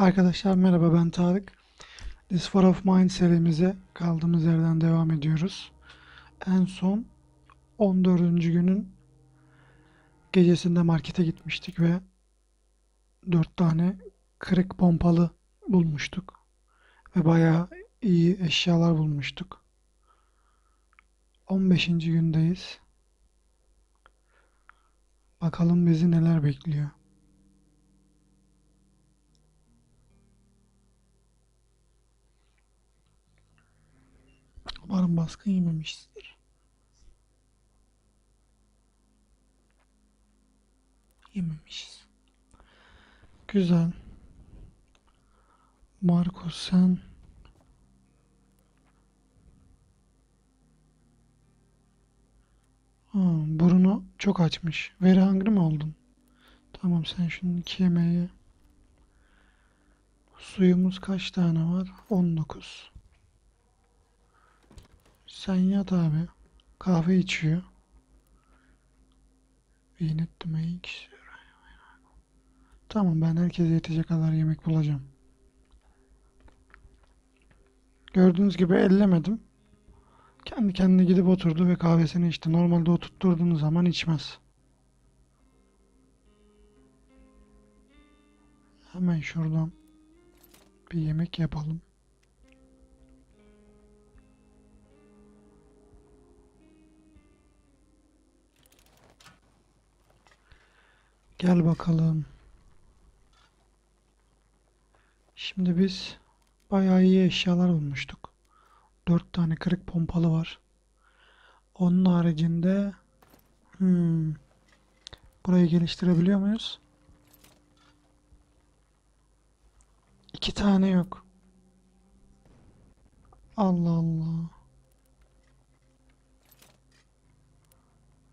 Arkadaşlar merhaba ben Tarık. This War of Mine serimize kaldığımız yerden devam ediyoruz. En son 14. günün gecesinde markete gitmiştik ve 4 tane kırık pompalı bulmuştuk. Ve bayağı iyi eşyalar bulmuştuk. 15. gündeyiz. Bakalım bizi neler bekliyor. Umarım baskın yememişizdir. Yememişiz. Güzel. Marco sen ha, burnu çok açmış. Very hungry mi oldun? Tamam sen şunun iki yemeği ye. Suyumuz kaç tane var? 19. Sen yat abi. Kahve içiyor. We need to make. Tamam ben herkese yetecek kadar yemek bulacağım. Gördüğünüz gibi ellemedim. Kendi kendine gidip oturdu ve kahvesini içti. Normalde o tutturduğunuz zaman içmez. Hemen şuradan bir yemek yapalım. Gel bakalım. Şimdi biz bayağı iyi eşyalar bulmuştuk. Dört tane kırık pompalı var. Onun haricinde hmm, burayı geliştirebiliyor muyuz? İki tane yok. Allah Allah.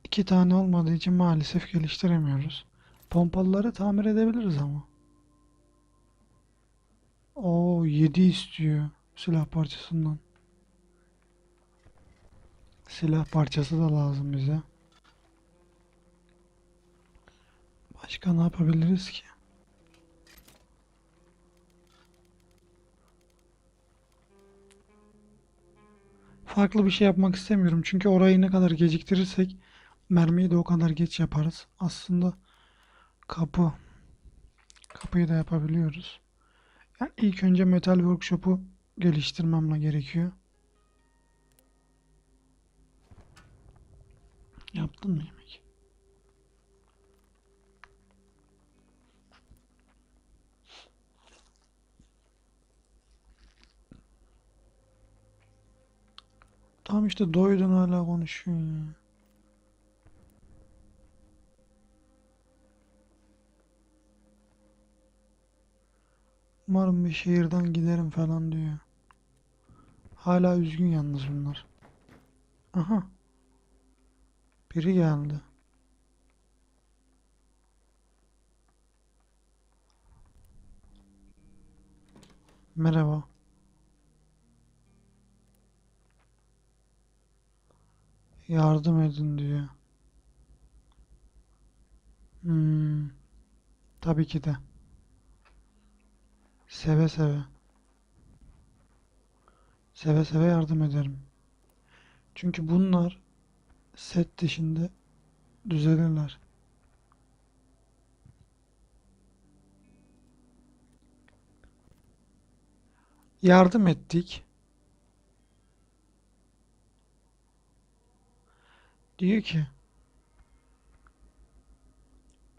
İki tane olmadığı için maalesef geliştiremiyoruz. Pompalıları tamir edebiliriz ama. O 7 istiyor silah parçasından. Silah parçası da lazım bize. Başka ne yapabiliriz ki? Farklı bir şey yapmak istemiyorum. Çünkü orayı ne kadar geciktirirsek mermiyi de o kadar geç yaparız. Aslında kapı kapıyı da yapabiliyoruz. Yani ilk önce Metal Workshop'u geliştirmem gerekiyor. Yaptın mı yemek? Tam işte doydun hala konuşuyorsun ya. Umarım bir şehirden giderim falan diyor. Hala üzgün yalnız bunlar. Aha. Biri geldi. Merhaba. Yardım edin diyor. Hmm, tabii ki de. Seve seve. Seve seve yardım ederim. Çünkü bunlar set dışında düzelirler. Yardım ettik. Diyor ki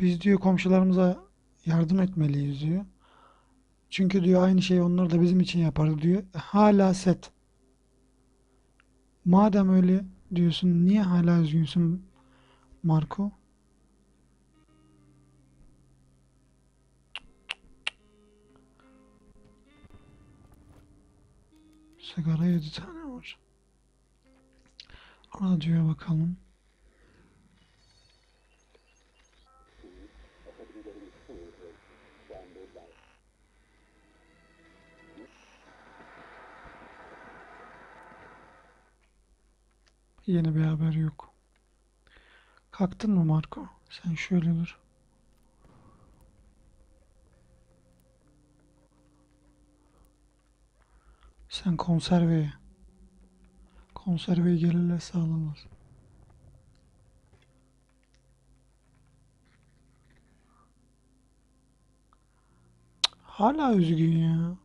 biz diyor komşularımıza yardım etmeliyiz diyor. Çünkü diyor aynı şeyi onlar da bizim için yapar diyor. Hala set. Madem öyle diyorsun niye hala üzgünsün Marco? Sigara yedi tane var. Radyoya bakalım. Yeni bir haber yok. Kalktın mı Marco? Sen şöyle dur. Sen konserveye. Konserveyi gelirlerse alırlar. Cık, Hala üzgün ya.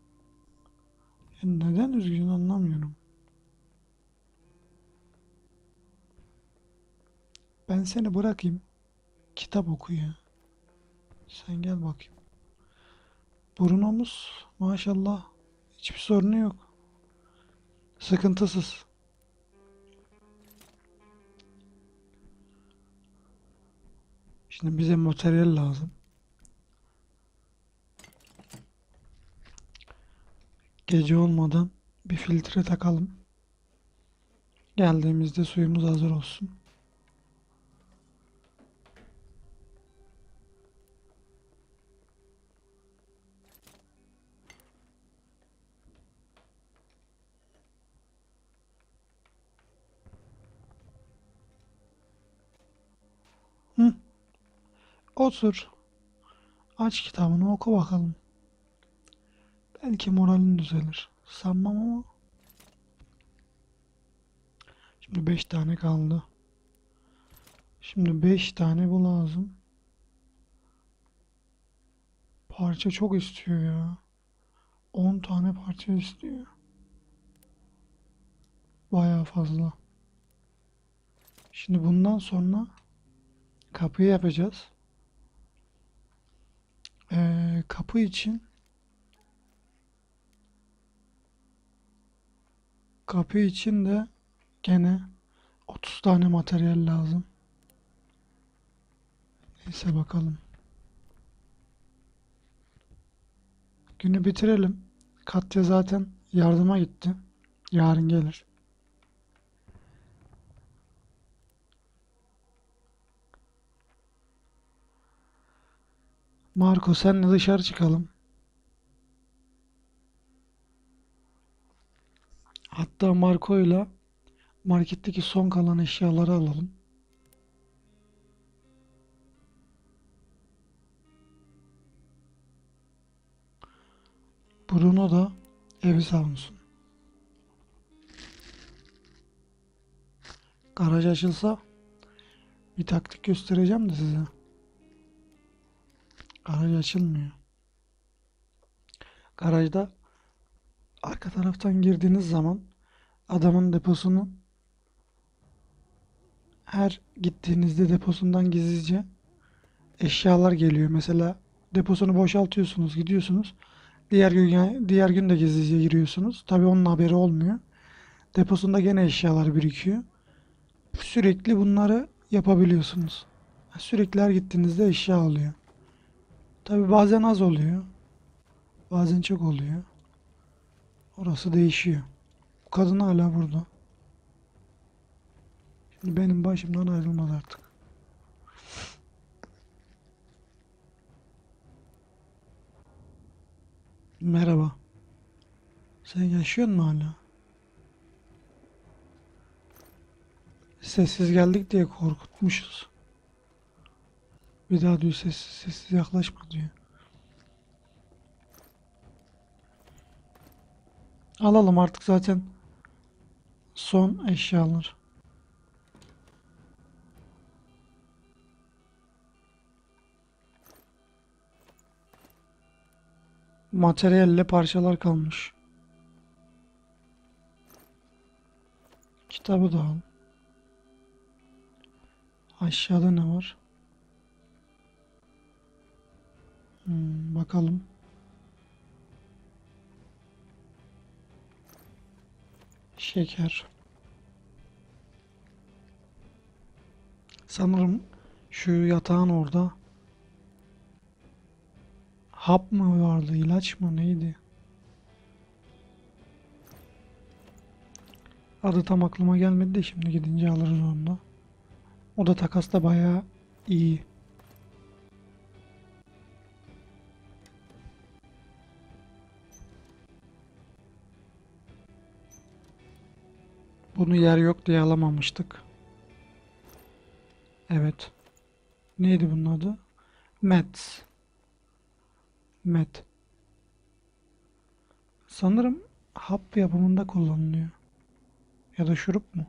Ya neden üzgün anlamıyorum. Ben seni bırakayım. Kitap oku ya. Sen gel bakayım. Bruno'muz maşallah hiçbir sorunu yok. Sıkıntısız. Şimdi bize materyal lazım. Gece olmadan bir filtre takalım. Geldiğimizde suyumuz hazır olsun. Otur. Aç kitabını oku bakalım. Belki moralin düzelir. Sanmam ama. Şimdi 5 tane kaldı. Şimdi 5 tane bu lazım. Parça çok istiyor ya. 10 tane parça istiyor. Bayağı fazla. Şimdi bundan sonra kapıyı yapacağız. Ee, kapı için kapı için de gene 30 tane materyal lazım. Neyse bakalım. Günü bitirelim. Katya zaten yardıma gitti. Yarın gelir. Marco senle dışarı çıkalım. Hatta Marco'yla marketteki son kalan eşyaları alalım. Bruno da evi savunsun. Garaj açılsa bir taktik göstereceğim de size. Garaj açılmıyor. Garajda arka taraftan girdiğiniz zaman adamın deposunu her gittiğinizde deposundan gizlice eşyalar geliyor. Mesela deposunu boşaltıyorsunuz, gidiyorsunuz. Diğer gün diğer gün de gizlice giriyorsunuz. Tabii onun haberi olmuyor. Deposunda gene eşyalar birikiyor. Sürekli bunları yapabiliyorsunuz. Sürekli her gittiğinizde eşya oluyor. Tabii bazen az oluyor. Bazen çok oluyor. Orası değişiyor. Bu kadın hala burada. Şimdi benim başımdan ayrılmaz artık. Merhaba. Sen yaşıyor musun hala? Sessiz geldik diye korkutmuşuz. Bir daha diyor sessiz sessiz yaklaşma diyor. Alalım artık zaten son eşyalar. Materyalle parçalar kalmış. Kitabı da al. Aşağıda ne var? Hmm, bakalım. Şeker. Sanırım şu yatağın orada hap mı vardı, ilaç mı neydi? Adı tam aklıma gelmedi de şimdi gidince alırız onu da. O da takasta bayağı iyi. Bunu yer yok diye alamamıştık. Evet. Neydi bunun adı? Met. Met. Sanırım hap yapımında kullanılıyor. Ya da şurup mu?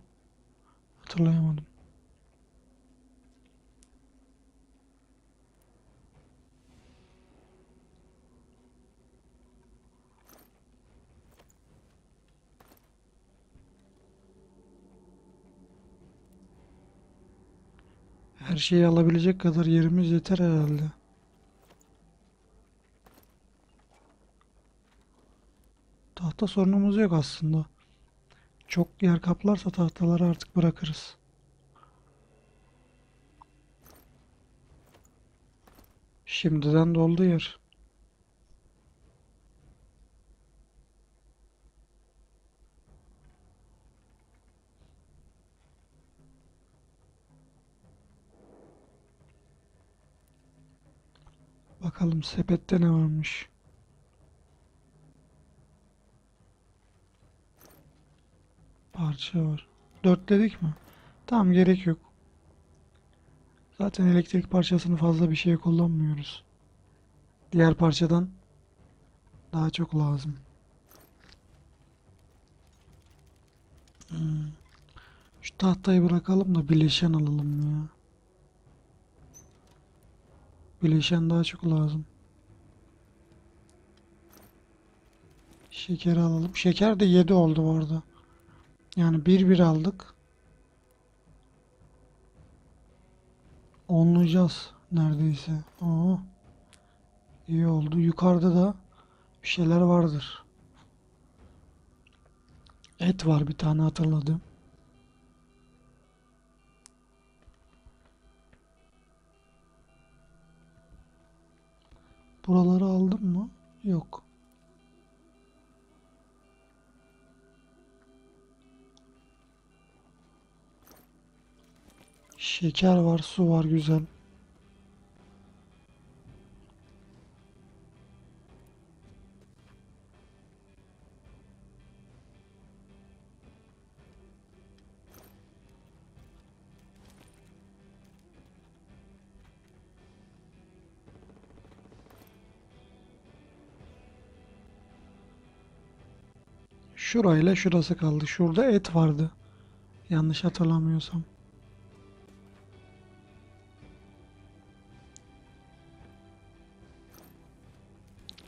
Hatırlayamadım. Her şeyi alabilecek kadar yerimiz yeter herhalde. Tahta sorunumuz yok aslında. Çok yer kaplarsa tahtaları artık bırakırız. Şimdiden doldu yer. Bakalım sepette ne varmış. Parça var. Dörtledik mi? Tamam gerek yok. Zaten elektrik parçasını fazla bir şeye kullanmıyoruz. Diğer parçadan daha çok lazım. Hmm. Şu tahtayı bırakalım da bileşen alalım ya. Bileşen daha çok lazım. Şeker alalım. Şeker de 7 oldu bu arada. Yani bir bir aldık. Onlayacağız neredeyse. Oo. İyi oldu. Yukarıda da bir şeyler vardır. Et var bir tane hatırladım. Buraları aldım mı? Yok. Şeker var, su var güzel. Şurayla şurası kaldı. Şurada et vardı. Yanlış hatırlamıyorsam.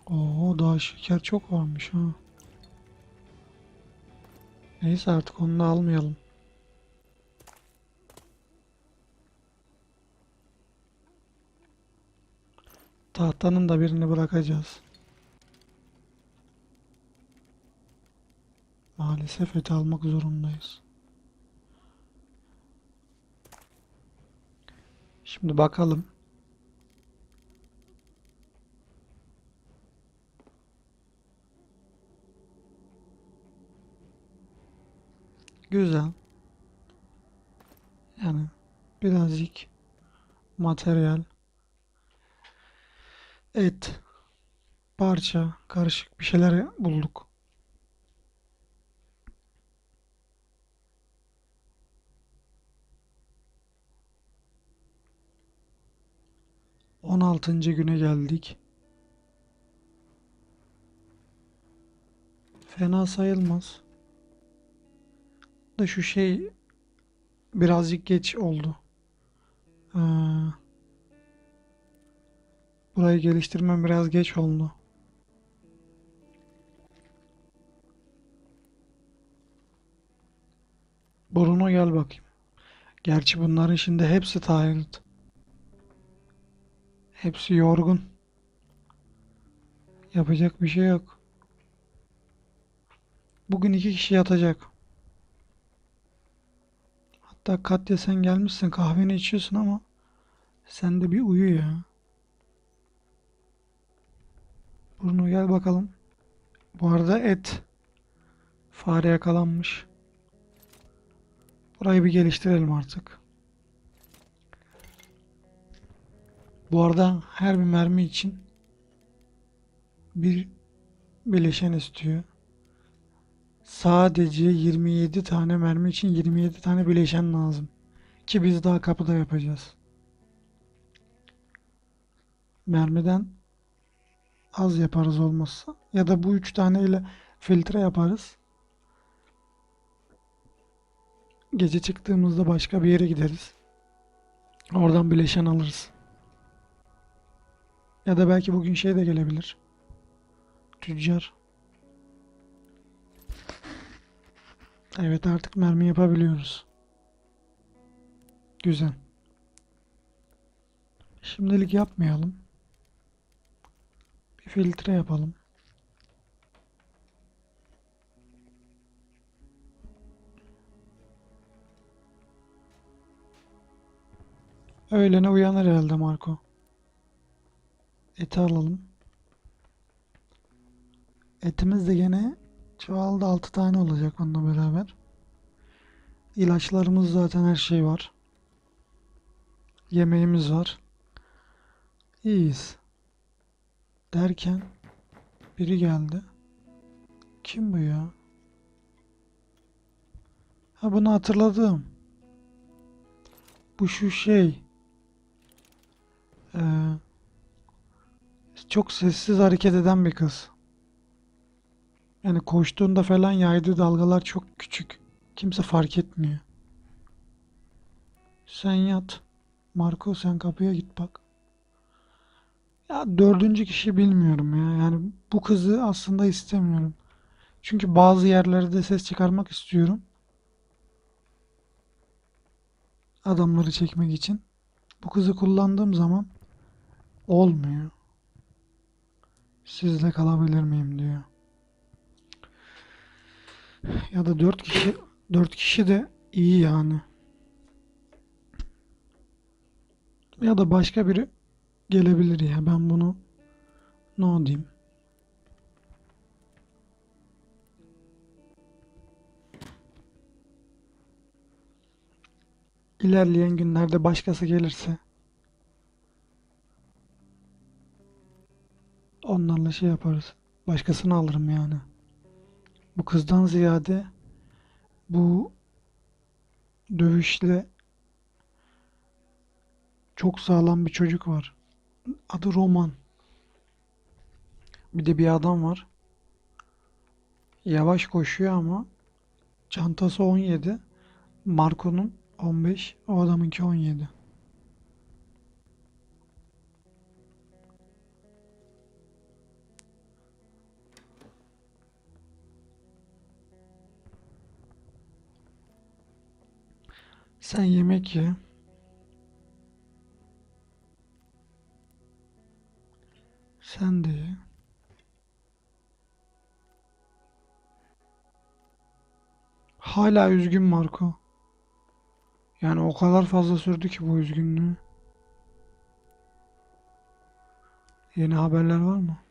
Oo daha şeker çok varmış ha. Neyse artık onu da almayalım. Tahtanın da birini bırakacağız. Maalesef et almak zorundayız. Şimdi bakalım. Güzel. Yani birazcık materyal, et, parça, karışık bir şeyler bulduk. 16. güne geldik. Fena sayılmaz. Da şu şey birazcık geç oldu. Ee, burayı geliştirmem biraz geç oldu. Bruno gel bakayım. Gerçi bunların şimdi hepsi tired. Hepsi yorgun. Yapacak bir şey yok. Bugün iki kişi yatacak. Hatta Katya sen gelmişsin kahveni içiyorsun ama sen de bir uyu ya. Bruno gel bakalım. Bu arada et. Fare yakalanmış. Burayı bir geliştirelim artık. Bu arada her bir mermi için bir bileşen istiyor. Sadece 27 tane mermi için 27 tane bileşen lazım. Ki biz daha kapıda yapacağız. Mermiden az yaparız olmazsa. Ya da bu 3 tane ile filtre yaparız. Gece çıktığımızda başka bir yere gideriz. Oradan bileşen alırız. Ya da belki bugün şey de gelebilir. Tüccar. Evet artık mermi yapabiliyoruz. Güzel. Şimdilik yapmayalım. Bir filtre yapalım. Öğlene uyanır herhalde Marco. Eti alalım. Etimiz de gene çoğaldı 6 tane olacak onunla beraber. İlaçlarımız zaten her şey var. Yemeğimiz var. İyiyiz. Derken biri geldi. Kim bu ya? Ha bunu hatırladım. Bu şu şey. Ee, çok sessiz hareket eden bir kız. Yani koştuğunda falan yaydığı dalgalar çok küçük. Kimse fark etmiyor. Sen yat. Marco sen kapıya git bak. Ya dördüncü kişi bilmiyorum ya. Yani bu kızı aslında istemiyorum. Çünkü bazı yerlerde ses çıkarmak istiyorum. Adamları çekmek için. Bu kızı kullandığım zaman olmuyor. Sizle kalabilir miyim diyor. Ya da dört kişi dört kişi de iyi yani. Ya da başka biri gelebilir ya. Ben bunu no diyeyim. İlerleyen günlerde başkası gelirse onlarla şey yaparız. Başkasını alırım yani. Bu kızdan ziyade bu dövüşle çok sağlam bir çocuk var. Adı Roman. Bir de bir adam var. Yavaş koşuyor ama çantası 17. Marco'nun 15. O adamınki 17. Sen yemek ye. Sen de ye. Hala üzgün Marco. Yani o kadar fazla sürdü ki bu üzgünlüğü. Yeni haberler var mı?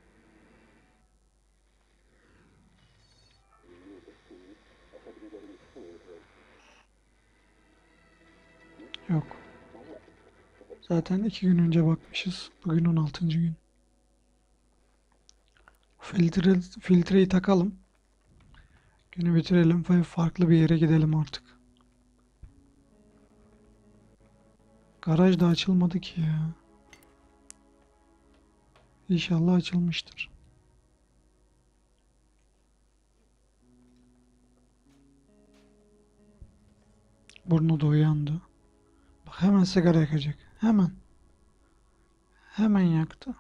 Yok. Zaten iki gün önce bakmışız. Bugün 16. gün. Filtre, filtreyi takalım. Günü bitirelim ve farklı bir yere gidelim artık. Garaj da açılmadı ki ya. İnşallah açılmıştır. Burnu da uyandı. Hemen sigara yakacak. Hemen. Hemen yaktı.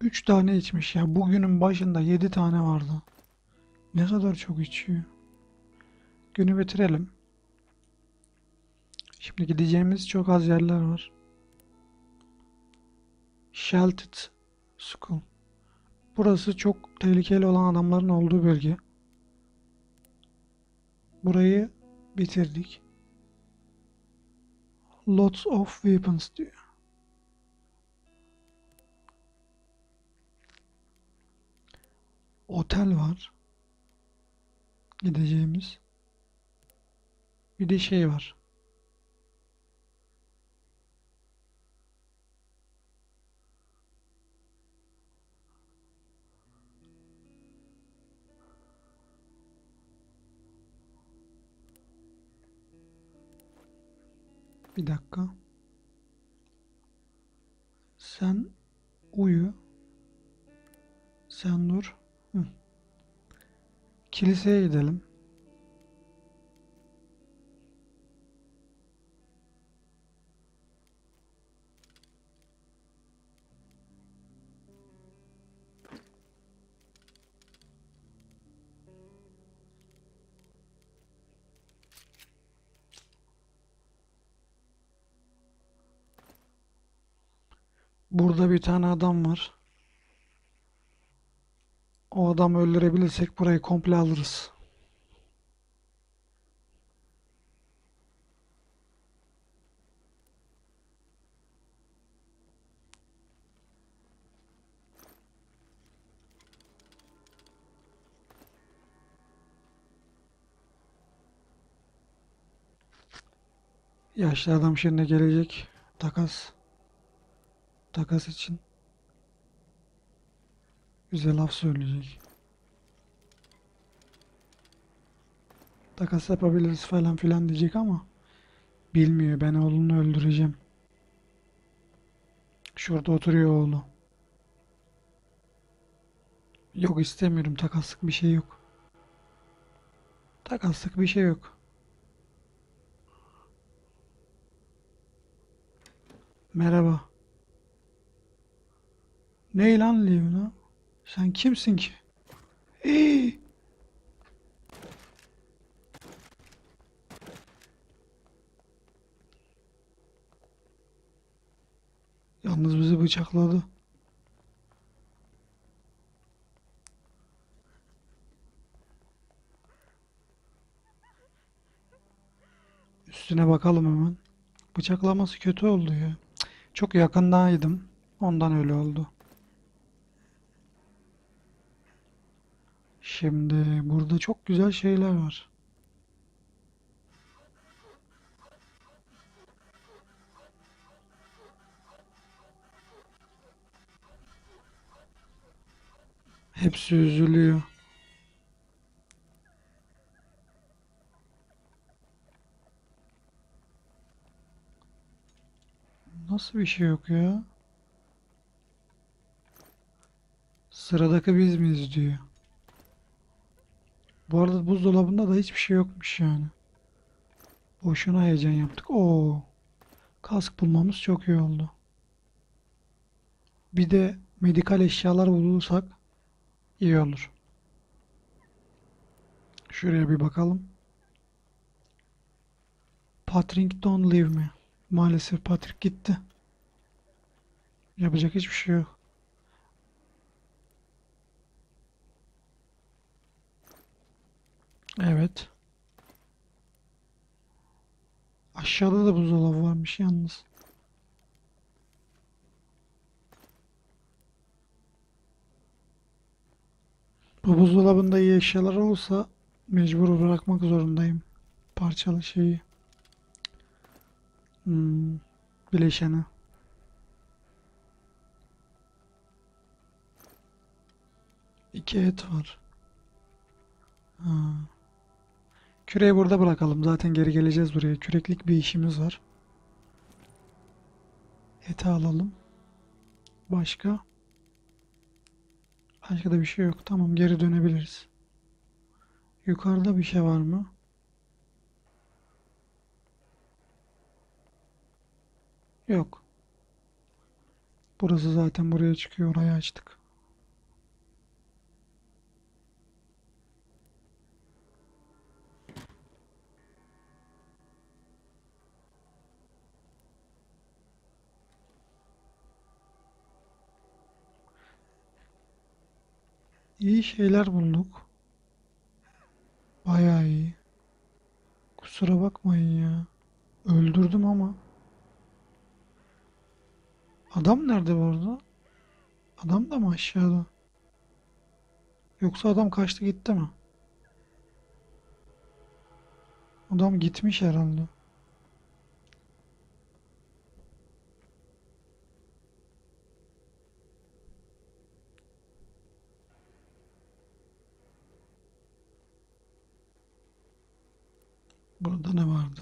Üç tane içmiş ya. Bugünün başında yedi tane vardı. Ne kadar çok içiyor. Günü bitirelim. Şimdi gideceğimiz çok az yerler var. Shelted School. Burası çok tehlikeli olan adamların olduğu bölge. Burayı bitirdik. Lots of weapons diyor. Otel var. Gideceğimiz. Bir de şey var. Bir dakika. Sen uyu. Sen dur. Hı. Kiliseye gidelim. Burada bir tane adam var. O adamı öldürebilirsek burayı komple alırız. Yaşlı adam şimdi gelecek. Takas. Takas için. Güzel laf söyleyecek. Takas yapabiliriz falan filan diyecek ama bilmiyor. Ben oğlunu öldüreceğim. Şurada oturuyor oğlu. Yok istemiyorum. Takaslık bir şey yok. Takaslık bir şey yok. Merhaba. Ne lan Leona? Sen kimsin ki? Hii! Yalnız bizi bıçakladı. Üstüne bakalım hemen. Bıçaklaması kötü oldu ya. Çok yakındaydım. Ondan öyle oldu. Şimdi burada çok güzel şeyler var. Hepsi üzülüyor. Nasıl bir şey yok ya? Sıradaki biz miyiz diyor. Bu arada buzdolabında da hiçbir şey yokmuş yani. Boşuna heyecan yaptık. Oo. Kask bulmamız çok iyi oldu. Bir de medikal eşyalar bulursak iyi olur. Şuraya bir bakalım. Patrick don't leave me. Maalesef Patrick gitti. Yapacak hiçbir şey yok. Evet. Aşağıda da buzdolabı varmış yalnız. Bu buzdolabında iyi eşyalar olsa mecbur bırakmak zorundayım. Parçalı şeyi. Hmm, bileşeni. İki et var. Ha. Küreği burada bırakalım. Zaten geri geleceğiz buraya. Küreklik bir işimiz var. Eti alalım. Başka? Başka da bir şey yok. Tamam geri dönebiliriz. Yukarıda bir şey var mı? Yok. Burası zaten buraya çıkıyor. Orayı açtık. İyi şeyler bulduk. Bayağı iyi. Kusura bakmayın ya. Öldürdüm ama. Adam nerede bu arada? Adam da mı aşağıda? Yoksa adam kaçtı gitti mi? Adam gitmiş herhalde. Burada ne vardı?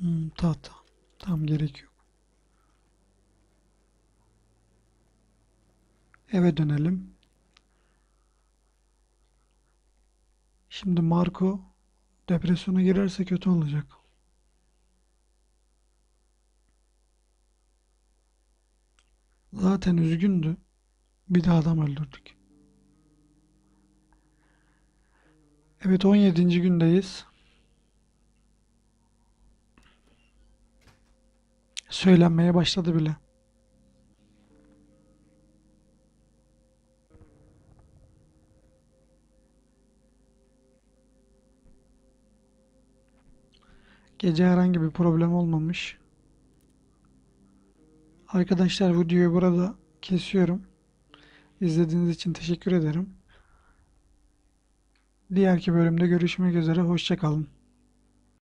Hmm, tahta. Tam gerek yok. Eve dönelim. Şimdi Marco depresyona girerse kötü olacak. Zaten üzgündü. Bir de adam öldürdük. Evet 17. gündeyiz. Söylenmeye başladı bile. Gece herhangi bir problem olmamış. Arkadaşlar videoyu burada kesiyorum. İzlediğiniz için teşekkür ederim. Diğerki bölümde görüşmek üzere. Hoşça kalın.